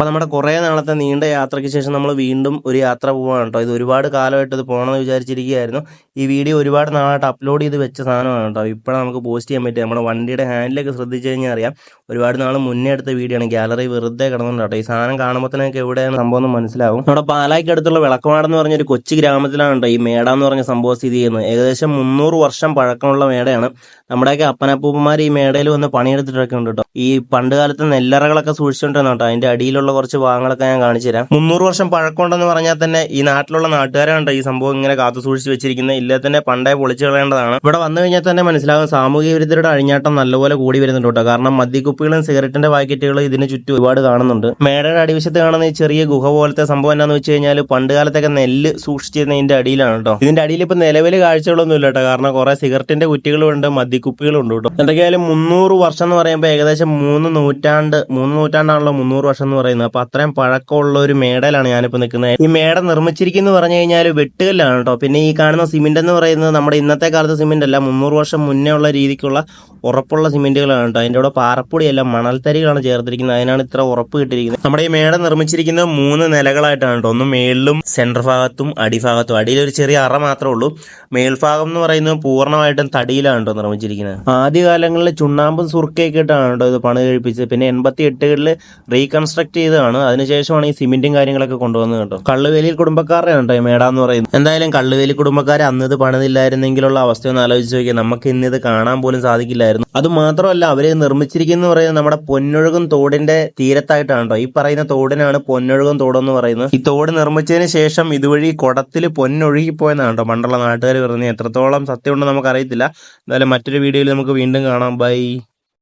അപ്പോൾ നമ്മുടെ കുറേ നാളത്തെ നീണ്ട യാത്രയ്ക്ക് ശേഷം നമ്മൾ വീണ്ടും ഒരു യാത്ര പോവാണ് കേട്ടോ ഇത് ഒരുപാട് കാലമായിട്ട് ഇത് പോകണമെന്ന് വിചാരിച്ചിരിക്കുകയായിരുന്നു. ഈ വീഡിയോ ഒരുപാട് നാളായിട്ട് അപ്ലോഡ് ചെയ്ത് വെച്ച സാധനമാണ് കേട്ടോ ഇപ്പോഴാണ് നമുക്ക് പോസ്റ്റ് ചെയ്യാൻ പറ്റുക നമ്മുടെ വണ്ടിയുടെ ഹാൻഡിലൊക്കെ ശ്രദ്ധിച്ചു കഴിഞ്ഞാൽ അറിയാം. ഒരുപാട് നാൾ മുന്നേ എടുത്ത വീഡിയോ ആണ്. ഗാലറി വെറുതെ കിടന്നുണ്ട് ഈ സാധനം കാണുമ്പോൾ തന്നെ എവിടെയാണ് സംഭവം എന്ന് മനസ്സിലാവും. നമ്മുടെ പാലായ്ക്ക് അടുത്തുള്ള വിളക്കമാടെന്ന് പറഞ്ഞ ഒരു കൊച്ചു ഗ്രാമത്തിലാണ് കേട്ടോ ഈ മേട എന്ന് പറഞ്ഞ സംഭവം സ്ഥിതി ചെയ്യുന്നത്. ഏകദേശം മുന്നൂറ് വർഷം പഴക്കമുള്ള മേടയാണ്. നമ്മുടെയൊക്കെ അപ്പനപ്പൂപ്പന്മാർ ഈ മേടയിൽ വന്ന് പണിയെടുത്തിട്ടൊക്കെ ഉണ്ട് കേട്ടോ ഈ പണ്ട് കാലത്ത് നെല്ലറകളൊക്കെ സൂക്ഷിച്ചുകൊണ്ടിരുന്ന കേട്ടോ അതിന്റെ അടിയിലുള്ള കുറച്ച് ഭാഗങ്ങളൊക്കെ ഞാൻ കാണിച്ചു തരാം. മുന്നൂറ് വർഷം പഴക്കമുണ്ടെന്ന് പറഞ്ഞാൽ തന്നെ ഈ നാട്ടിലുള്ള നാട്ടുകാരാണ് ഈ സംഭവം ഇങ്ങനെ കാത്തു സൂക്ഷിച്ച് വെച്ചിരിക്കുന്നത്. ഇല്ലേ തന്നെ പണ്ടേ പൊളിച്ചു കളയേണ്ടതാണ്. ഇവിടെ വന്നു കഴിഞ്ഞാൽ തന്നെ മനസ്സിലാകും സാമൂഹിക വിരുദ്ധരുടെ അഴിഞ്ഞാട്ടം നല്ലപോലെ കൂടി വരുന്നുണ്ട് കേട്ടോ. കാരണം മദ്യക്കുപ്പികളും സിഗരറ്റിന്റെ പാക്കറ്റുകളും ഇതിന് ചുറ്റും ഒരുപാട് കാണുന്നുണ്ട്. മേടയുടെ അടിവശത്ത് കാണുന്ന ഈ ചെറിയ ഗുഹ പോലത്തെ സംഭവം എന്താണെന്ന് വെച്ച് കഴിഞ്ഞാൽ പണ്ട് കാലത്തൊക്കെ നെല്ല് സൂക്ഷിച്ചിരുന്ന ഇതിന്റെ അടിയിലാണ് കേട്ടോ. ഇതിന്റെ അടിയിൽ ഇപ്പൊ നിലവിൽ കാഴ്ചകളൊന്നും ഇല്ല കേട്ടോ. കാരണം കുറെ സിഗരറ്റിന്റെ കുറ്റികളും ഉണ്ട് മദ്യക്കുപ്പികളും ഉണ്ട് കേട്ടോ. എന്തൊക്കെയായാലും മുന്നൂറ് വർഷം എന്ന് പറയുമ്പോൾ ഏകദേശം മൂന്ന് നൂറ്റാണ്ട് മൂന്ന് നൂറ്റാണ്ടാണല്ലോ മുന്നൂറ് വർഷം എന്ന് പറയുന്നത്. അപ്പൊ അത്രയും പഴക്കമുള്ള ഒരു മേടയിലാണ് ഞാനിപ്പോ നിൽക്കുന്നത്. ഈ മേട നിർമ്മിച്ചിരിക്കുന്നു പറഞ്ഞു കഴിഞ്ഞാൽ വെട്ടുകല്ലാണ് കേട്ടോ. പിന്നെ ഈ കാണുന്ന സിമെന്റ് എന്ന് പറയുന്നത് നമ്മുടെ ഇന്നത്തെ കാലത്തെ സിമെന്റ് അല്ല മുന്നൂറ് വർഷം മുന്നേ ഉള്ള രീതിക്കുള്ള ഉറപ്പുള്ള സിമെന്റുകളാണ് കേട്ടോ. അതിന്റെ കൂടെ പാറപ്പൊടിയല്ല മണൽത്തരികളാണ് ചേർത്തിരിക്കുന്നത്. അതിനാണ് ഇത്ര ഉറപ്പ് കിട്ടിയിരിക്കുന്നത്. നമ്മുടെ ഈ മേട നിർമ്മിച്ചിരിക്കുന്നത് മൂന്ന് നിലകളായിട്ടാണ് കേട്ടോ. ഒന്ന് മേളിലും സെന്റർ ഭാഗത്തും അടിഭാഗത്തും. അടിയിൽ ഒരു ചെറിയ അറ മാത്രമേ ഉള്ളൂ. മേൽഭാഗം എന്ന് പറയുന്നത് പൂർണമായിട്ടും തടിയിലാണ് കേട്ടോ നിർമ്മിച്ചിരിക്കുന്നത്. ആദ്യകാലങ്ങളിൽ ചുണ്ണാമ്പും സുർക്കയൊക്കെ ഇട്ടാണ് കേട്ടോ ഇത് പണി കഴിപ്പിച്ചത് പിന്നെ എൺപത്തി എട്ടുകളിൽ റീകൺസ്ട്രക്ട് ചെയ്തതാണ്. അതിനുശേഷമാണ് ഈ സിമെന്റും കാര്യങ്ങളൊക്കെ കൊണ്ടുവന്നത് കേട്ടോ. കള്ളുവേലി കുടുംബക്കാരുടെ കേട്ടോ മേട എന്ന് പറയുന്നത്. എന്തായാലും കള്ളുവേലി കുടുംബക്കാരെ അന്ന് ഇത് പണിതില്ലായിരുന്നെങ്കിലുള്ള അവസ്ഥ ഒന്ന് ആലോചിച്ച് നോക്കിയാൽ നമുക്ക് ഇന്ന് ഇത് കാണാൻ പോലും സാധിക്കില്ലായിരുന്നു. അത് മാത്രമല്ല അവർ നിർമ്മിച്ചിരിക്കുന്ന പറയുന്നത് നമ്മുടെ പൊന്നൊഴുകും തോടിന്റെ തീരത്തായിട്ടാണ് കേട്ടോ. ഈ പറയുന്ന തോടിനാണ് പൊന്നൊഴുകും തോടെന്ന് പറയുന്നത്. ഈ തോട് നിർമ്മിച്ചതിന് ശേഷം ഇതുവഴി കുടത്തിൽ പൊന്നൊഴുകിപ്പോയെന്നാണ് കേട്ടോ പണ്ടുള്ള നാട്ടുകാർ പറഞ്ഞത്. എത്രത്തോളം സത്യമുണ്ടെന്ന് നമുക്ക് അറിയത്തില്ല എന്തായാലും മറ്റൊരു വീഡിയോയിൽ നമുക്ക് വീണ്ടും കാണാം. ബൈ.